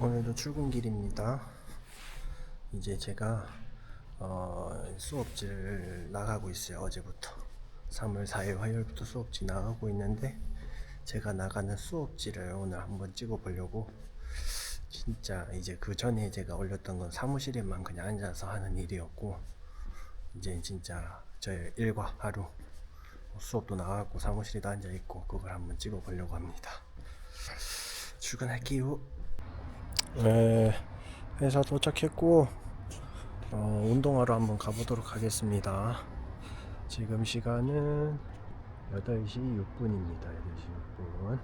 오늘도 출근길입니다. 이제 제가 어, 수업지를 나가고 있어요. 어제부터 3월 4일 화요일부터 수업지 나가고 있는데 제가 나가는 수업지를 오늘 한번 찍어보려고 진짜 이제 그 전에 제가 올렸던 건 사무실에만 그냥 앉아서 하는 일이었고 이제 진짜 저의 일과 하루 수업도 나가고 사무실에도 앉아 있고 그걸 한번 찍어보려고 합니다. 출근할게요. 네, 회사 도착했고 어, 운동하러 한번 가보도록 하겠습니다. 지금 시간은 8시 6분입니다. 8시 6분.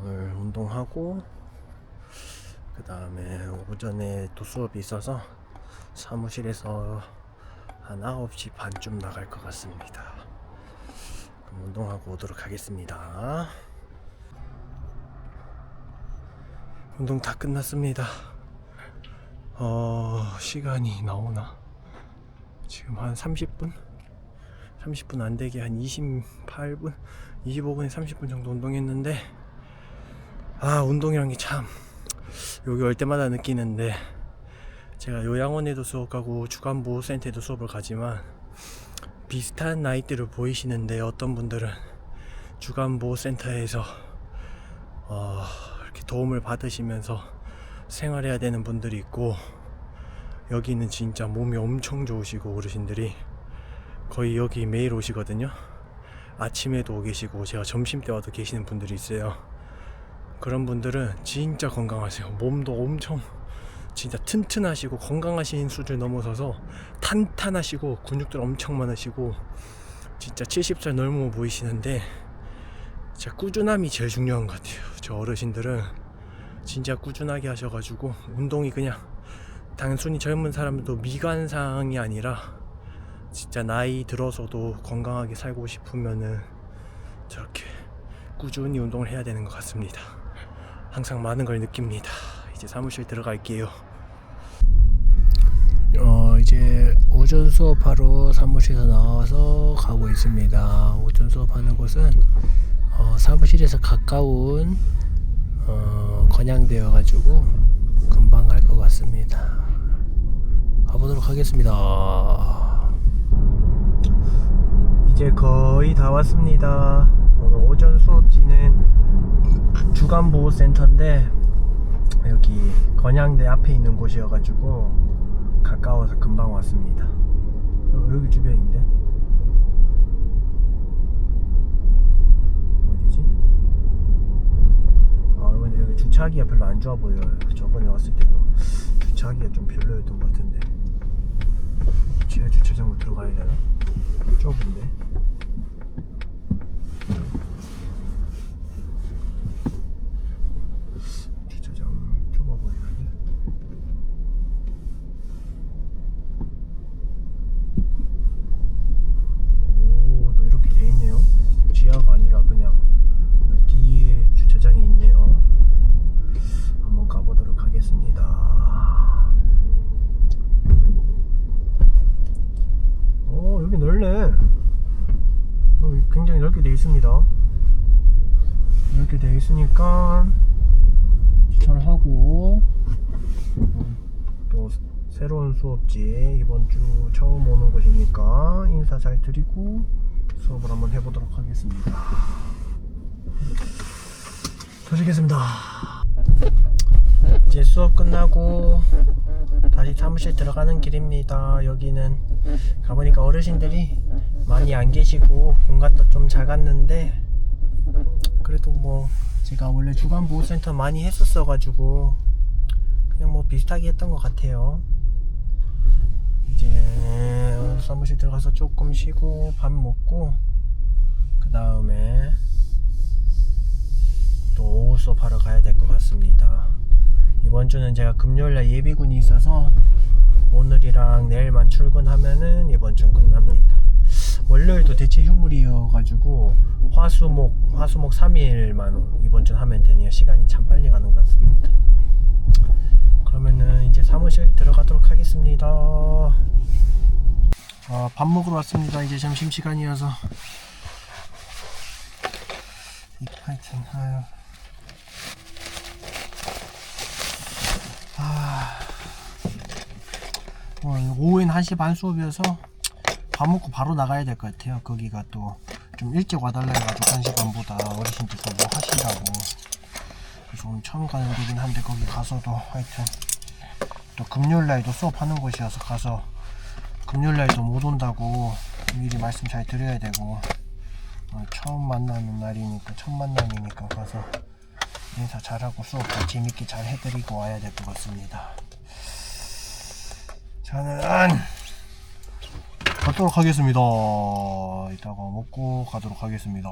오늘 운동하고 그 다음에 오전에 또 수업이 있어서 사무실에서 한 9시 반쯤 나갈 것 같습니다. 운동하고 오도록 하겠습니다. 운동 다 끝났습니다. 어, 시간이 나오나? 지금 한 30분? 30분 안 되게 한 28분? 25분에 30분 정도 운동했는데, 아, 운동이란 게 참, 여기 올 때마다 느끼는데, 제가 요양원에도 수업 가고 주간보호센터에도 수업을 가지만, 비슷한 나이대로 보이시는데, 어떤 분들은 주간보호센터에서, 어, 이렇게 도움을 받으시면서 생활해야 되는 분들이 있고 여기는 진짜 몸이 엄청 좋으시고 어르신들이 거의 여기 매일 오시거든요. 아침에도 오 계시고 제가 점심 때 와도 계시는 분들이 있어요. 그런 분들은 진짜 건강하세요. 몸도 엄청 진짜 튼튼하시고 건강하신 수준 넘어서서 탄탄하시고 근육들 엄청 많으시고 진짜 70살 넘어 보이시는데 진짜 꾸준함이 제일 중요한 것 같아요. 저 어르신들은 진짜 꾸준하게 하셔가지고 운동이 그냥 단순히 젊은 사람도 미관상이 아니라 진짜 나이 들어서도 건강하게 살고 싶으면은 저렇게 꾸준히 운동을 해야 되는 것 같습니다. 항상 많은 걸 느낍니다. 이제 사무실 들어갈게요. 어 이제 오전 수업하러 사무실에서 나와서 가고 있습니다. 오전 수업하는 곳은 어, 사무실에서 가까운 어, 건양되어 가지고 금방 갈 것 같습니다. 가보도록 하겠습니다. 이제 거의 다 왔습니다. 오늘 오전 수업지는 주간보호센터인데 여기 건양대 앞에 있는 곳이어가지고 가까워서 금방 왔습니다. 여- 여기 주변인데. 어디지? 아 근데 여기 주차하기가 별로 안 좋아 보여요. 저번에 왔을 때도 주차하기가 좀 별로였던 것 같은데. 지하 주차장으로 들어가야 되나? 좁은데 주차장 좁아 보이는데 오, 또 이렇게 돼 있네요. 지하가 아니라 그냥 여기 뒤에 주차장이 있네요. 한번 가보도록 하겠습니다. 오, 여기 넓네. 여기 굉장히 넓게 돼 있습니다. 이렇게 돼 있으니까 주차를 하고 음, 또 새로운 수업지 이번 주 처음 오는 곳이니까 인사 잘 드리고 수업을 한번 해보도록 하겠습니다. 도시겠습니다. 이제 수업 끝나고 다시 사무실 들어가는 길입니다. 여기는 가보니까 어르신들이 많이 안 계시고 공간도 좀 작았는데 그래도 뭐 제가 원래 주간 보호센터 많이 했었어 가지고 그냥 뭐 비슷하게 했던 것 같아요. 이제 사무실 들어가서 조금 쉬고 밥 먹고 그 다음에 또 오후 수업하러 가야 될 것 같습니다. 이번 주는 제가 금요일날 예비군이 있어서 오늘이랑 내일만 출근하면은 이번 주는 끝납니다. 월요일도 대체 휴무리여가지고 화수목 화수목 3일만 이번 주 하면 되네요. 시간이 참 빨리 가는 것 같습니다. 그러면은 이제 사무실 들어가도록 하겠습니다. 아, 밥 먹으러 왔습니다. 이제 점심 시간이어서. 하여튼 아유 아, 오후엔 1시 반 수업이어서 밥 먹고 바로 나가야 될 것 같아요. 거기가 또 좀 일찍 와달라 해가지고 1시 반보다 어르신들도 뭐 하신다고. 그래서 오늘 처음 가는 데긴 한데 거기 가서도 하여튼 또 금요일 날도 수업하는 곳이어서 가서 금요일 날도 못 온다고 미리 말씀 잘 드려야 되고 어, 처음 만나는 날이니까 첫 만남이니까 가서 인사 잘하고 수업 다 재밌게 잘 해드리고 와야 될 것 같습니다. 저는 가도록 하겠습니다. 이따가 먹고 가도록 하겠습니다.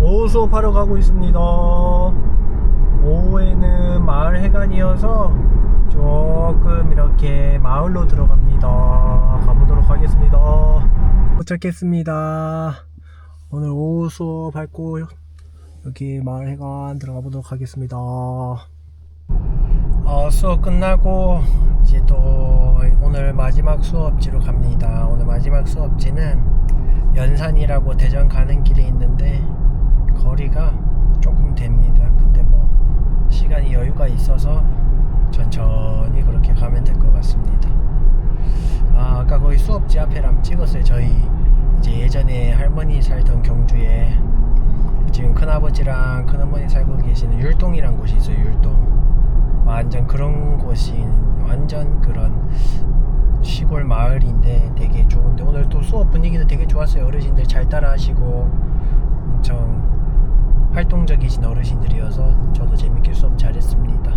오후 수업하러 가고 있습니다. 오후에는 마을 해관이어서 조금 이렇게 마을로 들어갑니다. 가보도록 하겠습니다. 도착했습니다. 오늘 오후 수업할 곳 여기 마을 해관 들어가 보도록 하겠습니다. 어, 수업 끝나고 이제 또 오늘 마지막 수업지로 갑니다. 오늘 마지막 수업지는 연산이라고 대전 가는 길에 있는데 거리가 조금 됩니다. 근데 뭐 시간이 여유가 있어서 천천히 그렇게 가면 될 것 같습니다. 아, 아까 거기 수업지 앞에 람 찍었어요. 저희 이제 예전에 할머니 살던 경주에 지금 큰아버지랑 큰어머니 살고 계시는 율동이란 곳이 있어요. 율동. 완전 그런 곳이 완전 그런 시골 마을인데 되게 좋은데 오늘 또 수업 분위기도 되게 좋았어요. 어르신들 잘 따라하시고 엄청 활동적이신 어르신들이어서 저도 재밌게 수업 잘했습니다.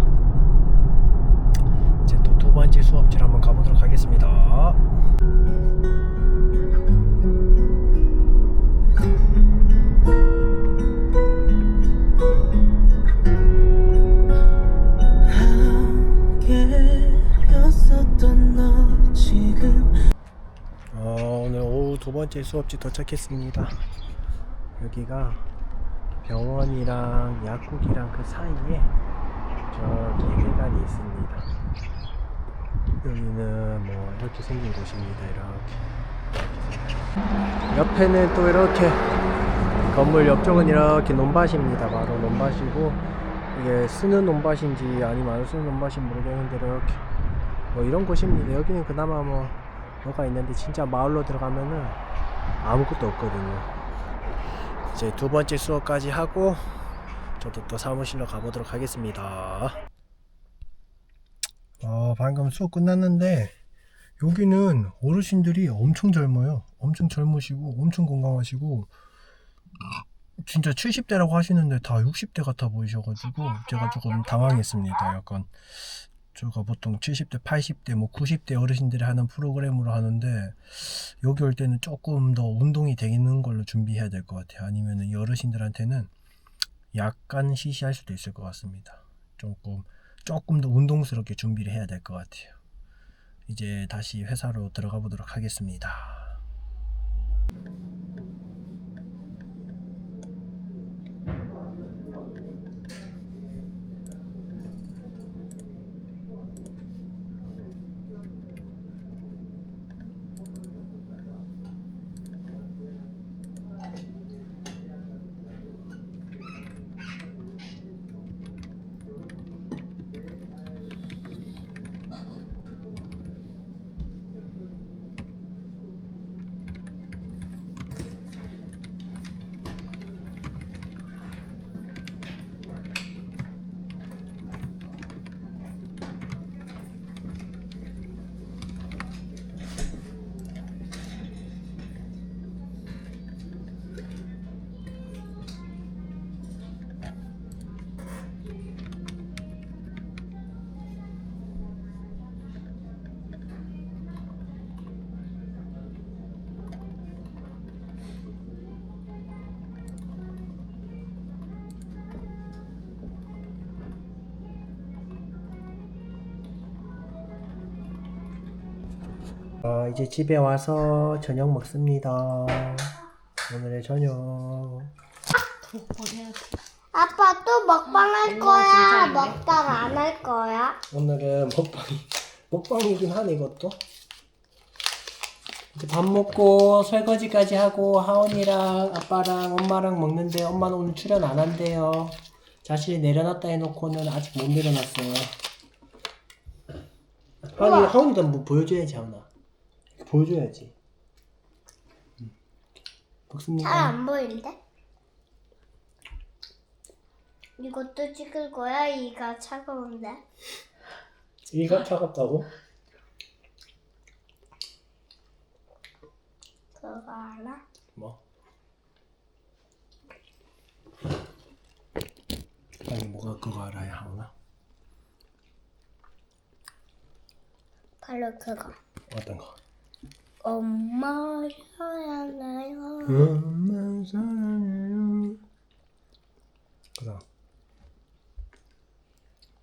이제 또 두 번째 수업지로 한번 가보도록 하겠습니다. 번째 수업지 도착했습니다. 여기가 병원이랑 약국이랑 그 사이에 저기 회관이 있습니다. 여기는 뭐 이렇게 생긴 곳입니다. 이렇게. 옆에는 또 이렇게 건물 옆쪽은 이렇게 논밭입니다. 바로 논밭이고 이게 쓰는 논밭인지 아니면 안 쓰는 논밭인지 모르겠는데 이렇게 뭐 이런 곳입니다. 여기는 그나마 뭐 뭐가 있는데 진짜 마을로 들어가면은 아무것도 없거든요. 이제 두 번째 수업까지 하고 저도 또 사무실로 가보도록 하겠습니다. 어, 방금 수업 끝났는데 여기는 어르신들이 엄청 젊어요. 엄청 젊으시고 엄청 건강하시고 진짜 70대라고 하시는데 다 60대 같아 보이셔가지고 제가 조금 당황했습니다. 약간 제가 보통 70대, 80대, 뭐 90대 어르신들이 하는 프로그램으로 하는데 여기 올 때는 조금 더 운동이 되는 걸로 준비해야 될 것 같아요. 아니면은 이 어르신들한테는 약간 시시할 수도 있을 것 같습니다. 조금 조금 더 운동스럽게 준비를 해야 될 것 같아요. 이제 다시 회사로 들어가 보도록 하겠습니다. 어, 이제 집에 와서 저녁 먹습니다. 오늘의 저녁. 아빠 또 먹방 할 거야? 먹방 안 할 거야? 오늘은 먹방이 먹방이긴 하네 이것도. 이제 밥 먹고 설거지까지 하고 하원이랑 아빠랑 엄마랑 먹는데 엄마는 오늘 출연 안 한대요. 자신이 내려놨다 해놓고는 아직 못 내려놨어요. 하은이, 하은이도 한번 보여줘야지, 하은아. 보여줘야지. 음. 먹습니다. 잘안 보이는데? 이것도 찍을 거야? 이가 차가운데? 이가 차갑다고? 그거 알아? 뭐? 아니 뭐가 그거 알아야 하나? 바로 그거. 어떤 거? 엄마 사랑해요. 엄마 사랑해요 그다음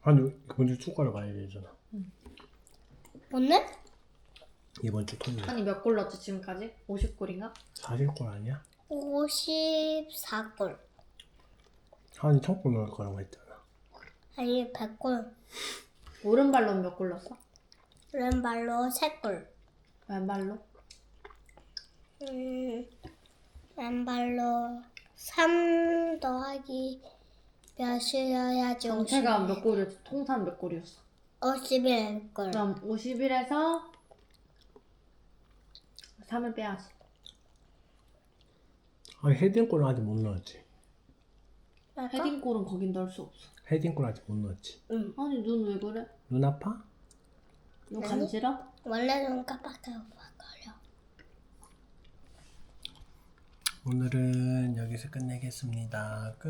아니 먼저 축구하러 가야 되잖아 오늘? 이번 주 토요일 한이 몇골 넣었지 지금까지? 50골인가? 40골 아니야? 54골. 한이 첫골 넣을 거라고 했잖아 아니 100골. 오른발로는 몇골 넣었어? 왼발로 3골. 왼발로? 음, 왼발로 3 더하기 몇이어야지 정체가 몇 골이었어? 통산 몇 골이었어? 51골. 그럼 51에서 3을 빼야지 아니 헤딩골은 아직 못 넣었지 헤딩골은 거긴 넣을 수 없어 헤딩골 아직 못 넣었지 응. 아니 눈 왜 그래? 눈 아파? 눈 아니. 간지러? 원래 눈 깜빡깜빡거려. 오늘은 여기서 끝내겠습니다. 끝